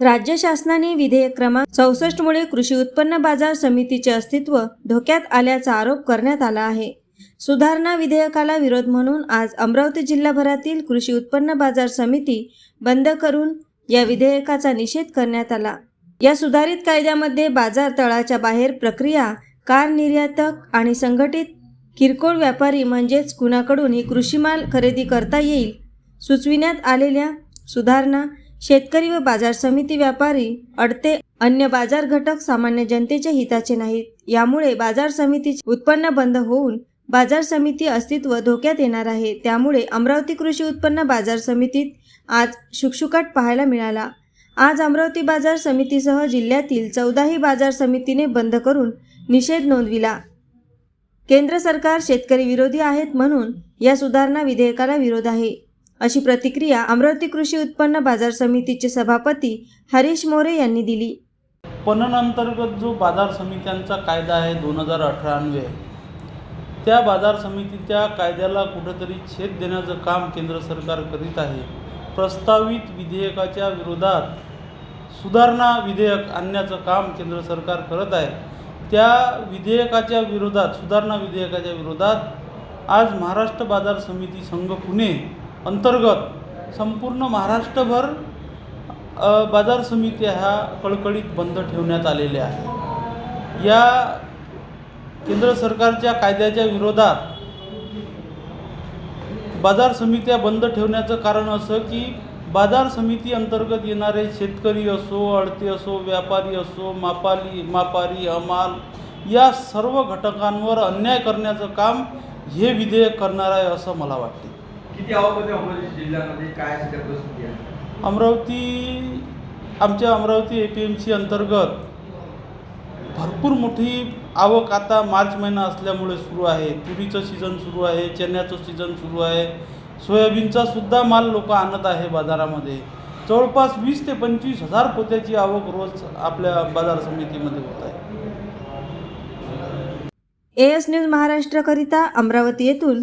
राज्य शासनाने विधेयक क्रमांक चौसष्टमुळे कृषी उत्पन्न बाजार समितीचे अस्तित्व धोक्यात आल्याचा आरोप करण्यात आला आहे. सुधारणा विधेयकाला विरोध म्हणून आज अमरावती जिल्हाभरातील कृषी उत्पन्न बाजार समिती बंद करून या विधेयकाचा निषेध करण्यात आला. या सुधारित कायद्यामध्ये बाजार तळाच्या बाहेर प्रक्रिया कार निर्यातक आणि संघटित किरकोळ व्यापारी म्हणजेच कुणाकडून कृषी माल खरेदी करता येईल सुचविण्यात आलेल्या सुधारणा शेतकरी व बाजार समिती व्यापारी अडते अन्य बाजार घटक सामान्य जनतेच्या हिताचे नाहीत. यामुळे बाजार समितीचे उत्पन्न बंद होऊन बाजार समिती अस्तित्व धोक्यात येणार आहे. त्यामुळे अमरावती कृषी उत्पन्न बाजार समितीत आज शुकशुकाट पाहायला मिळाला. आज अमरावती बाजार समितीसह जिल्ह्यातील चौदाही बाजार समितीने बंद करून निषेध नोंदविला. केंद्र सरकार शेतकरी विरोधी आहेत म्हणून या सुधारणा विधेयकाला विरोध आहे. अशी प्रतिक्रिया अमरावती कृषी उत्पन्न बाजार समितीचे सभापती हरीश मोरे यांनी दिली. पणन अंतर्गत जो बाजार समित्यांचा कायदा आहे दोन हजार अठरान्वे त्या बाजार समितीच्या कायद्याला कुठंतरी छेद देण्याचं काम केंद्र सरकार करीत आहे. प्रस्तावित विधेयकाच्या विरोधात सुधारणा विधेयक आणण्याचं काम केंद्र सरकार करत आहे. त्या विधेयकाच्या विरोधात सुधारणा विधेयकाच्या विरोधात आज महाराष्ट्र बाजार समिती संघ पुणे अंतर्गत संपूर्ण महाराष्ट्रभर बाजार समित्या ह्या कळकळीत बंद ठेवण्यात आलेल्या आहे या केंद्र सरकारच्या कायद्याच्या विरोधात बाजार समित्या बंद ठेवण्याचं कारण असं की बाजार समिती अंतर्गत येणारे शेतकरी असो अडते असो व्यापारी असो मापाली मापारी हमाल या सर्व घटकांवर अन्याय करण्याचं काम हे विधेयक करणार आहे असं मला वाटते. किती आवक अमरावती जिल्ह्यामध्ये काय सध्या परिस्थिती आहे? अमरावती आमच्या Amravati A P M C अंतर्गत भरपूर मोठी आवक आता मार्च महिना असल्यामुळे सुरू आहे. तुरीचं सीझन सुरू आहे चण्याचं सीझन सुरू आहे. सोयाबीनचा सुद्धा माल लोक आणत आहे बाजारामध्ये. जवळपास वीस ते पंचवीस हजार पोत्याची आवक रोज आपल्या बाजार समितीमध्ये होत आहे. एएस न्यूज महाराष्ट्रकरिता अमरावती येथून